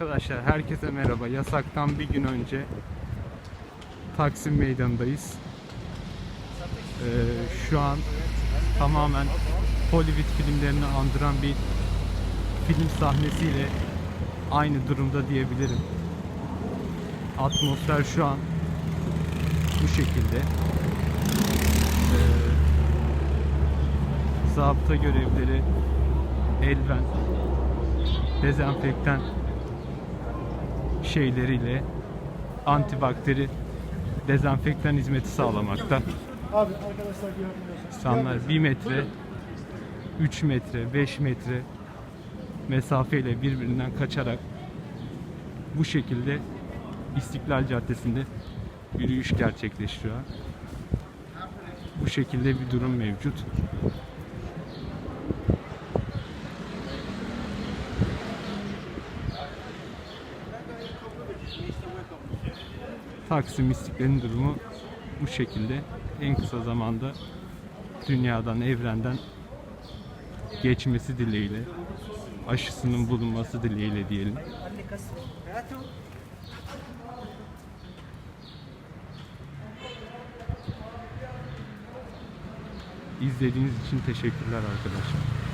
Arkadaşlar herkese merhaba. Yasaktan bir gün önce Taksim Meydanı'ndayız. Ee, şu an tamamen Hollywood filmlerini andıran bir film sahnesiyle aynı durumda diyebilirim. Atmosfer şu an bu şekilde. Ee, zabıta görevlileri eldiven, dezenfektan şeyleriyle antibakteri dezenfektan hizmeti sağlamakta. Abi arkadaşlar. İnsanlar 1 metre, 3 metre, 5 metre mesafeyle birbirinden kaçarak bu şekilde İstiklal Caddesi'nde yürüyüş gerçekleştiriyor. Bu şekilde bir durum mevcut. Taksim İstiklal'in durumu bu şekilde en kısa zamanda dünyadan, evrenden geçmesi dileğiyle, aşısının bulunması dileğiyle diyelim. İzlediğiniz için teşekkürler arkadaşlar.